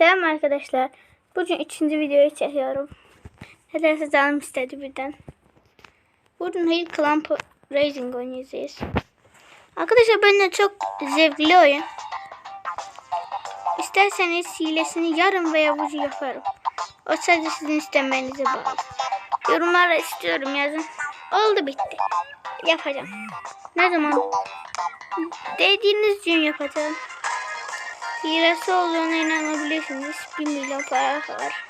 Selam arkadaşlar. Bugün üçüncü videoyu çekiyorum. Nedense canım istedi birden. Bugün Hill Clamp Racing oynayacağız. Arkadaşlar bence çok zevkli oyun. İsterseniz hilesini yarın veya bugün yaparım. O sadece sizin istemenize bağlı. Yorumlara istiyorum yazın. Oldu bitti. Yapacağım. Ne zaman? Dediğiniz gün yapacağım. Hilesi olduğuna inanabilirsiniz. 1 milyon para var.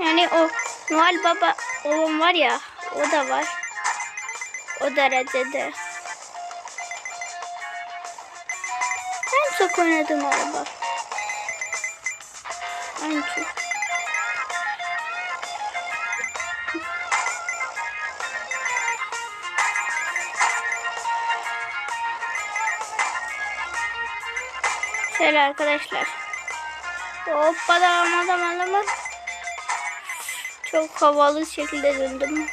Yani o Noel Baba olan var ya o da var. O derecede. En çok oynadığım araba. En çok. Şöyle arkadaşlar. Hoppa da aman aman. Çok havalı şekilde döndüm.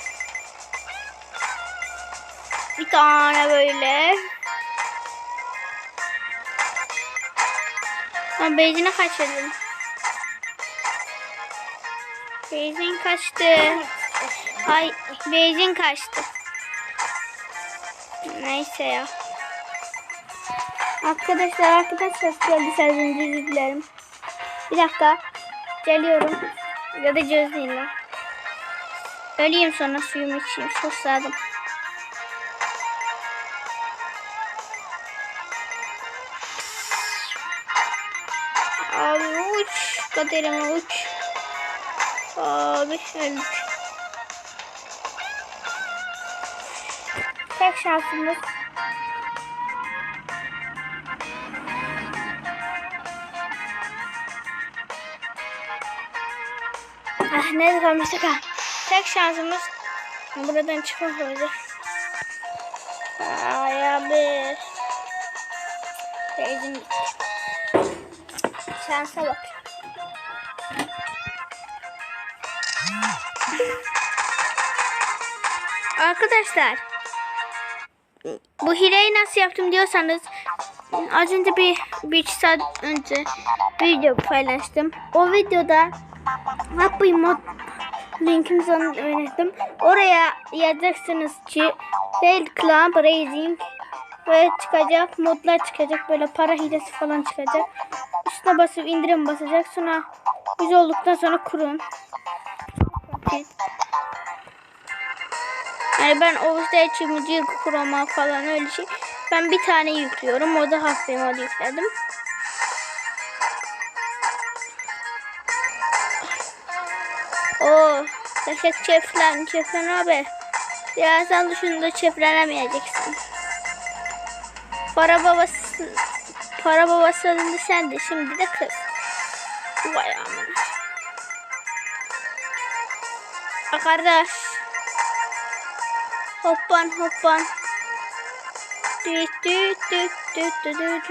Bir tane böyle. Ben benzini kaçırdım. Benzin kaçtı. Ay benzin kaçtı. Neyse ya. Arkadaşlar arkadaşlar geldi özür dilerim. Bir dakika. Geliyorum. Ya da gözleyin lan. Öleyim sonra suyumu içeyim. Susadım. Abi uç. Kaderime uç. Abi öldük. Tek şansımız Ah ne kalmıştık ha. Tek şansımız buradan çıkmak olacak. Ay abi. Gitti. Şansa bak. Arkadaşlar bu hileyi nasıl yaptım diyorsanız az önce bir, bir saat önce video paylaştım. O videoda Happy mod linkini sana önerdim. Oraya yazacaksınız ki Fail Clamp Racing ve çıkacak modlar çıkacak böyle para hilesi falan çıkacak. Üstüne basıp indirim basacak sonra yüz olduktan sonra kurun. Yani ben Overstage Music kurama falan öyle şey. Ben bir tane yüklüyorum. O da hafif mod yükledim. Oo, Yaşak çiftlen, çiftlen abi. Birazdan dışında çiftlenemeyeceksin. Para babası, para babası adında sen de şimdi de kız. Vay aman. Ha kardeş. Hoppan hoppan. Düt düt düt düt düt düt.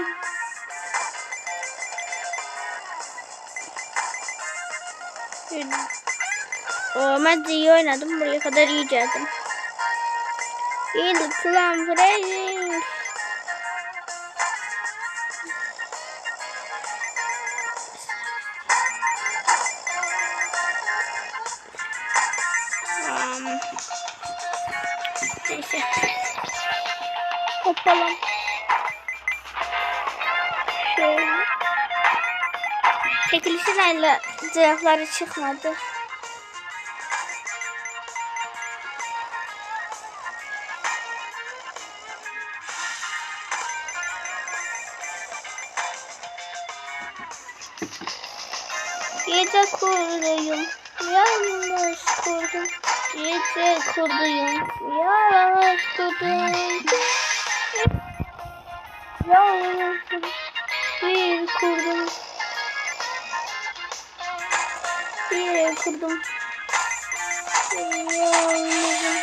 düt. De iyi oynadım. Buraya kadar iyi geldim. İyi Clan Racing. Um, neyse. Hoppalım. Şöyle. Çekilişlerle cevapları çıkmadı. Gece kurduyum, yalnız kurdum. Gece kurduyum, yalnız kurdum. Yalnız bir kurdum. Bir kurdum. Yalnızım.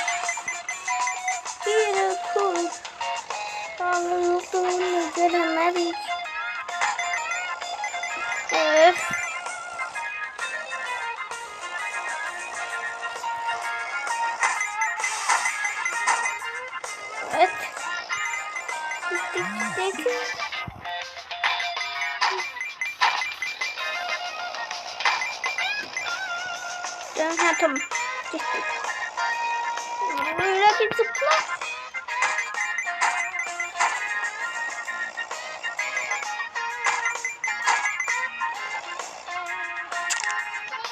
Bir kurdum. Yalnızım üzerine bir. Öf. Dön. Ha tamam. Böyle bir zıpla.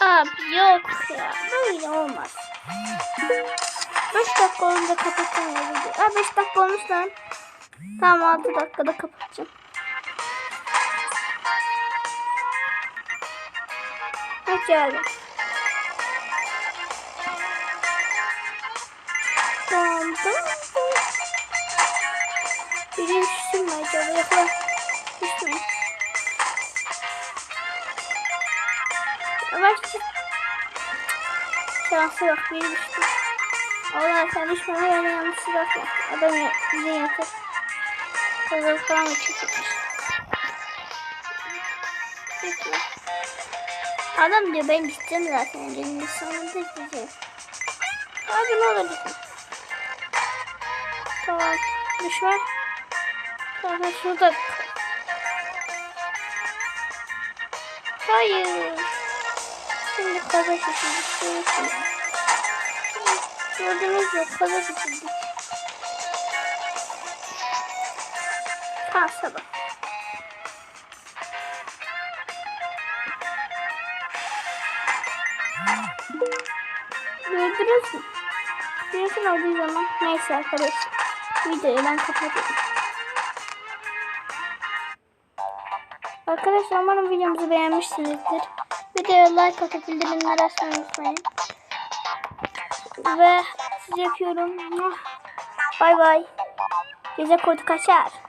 Abi yok ya. Böyle olmaz. 5 dakika olunca kapatacağım. Ha 5 dakika olmuş lan. Tamam 6 dakikada kapatacağım. Hadi geldim. Tamam tamam. Biri düştü mü acaba? Yakala. Düştü mü? Yavaş çık. Şansı yok. Biri düştü. Allah sen düşmeme yani yanlış silah yok. Adam bize yatır. Kazak falan çekilmiş? Peki. Adam diyor ben gideceğim zaten. Benim bir sonunda gideceğim. Abi ne olur gitme. Tamam. Düşme. Tamam şurada. Hayır. Şimdi kaza çekildik. Gördünüz mü? Kaza çekildik. Ha sabah. Gördünüz mü? Birisinin olduğu zaman neyse arkadaşlar. Videoyu ben kapatıyorum. Arkadaşlar umarım videomuzu beğenmişsinizdir. Videoya like atıp bildirimleri açmayı unutmayın. Ve sizi yapıyorum. Bay bay. Gece kurdu kaçar.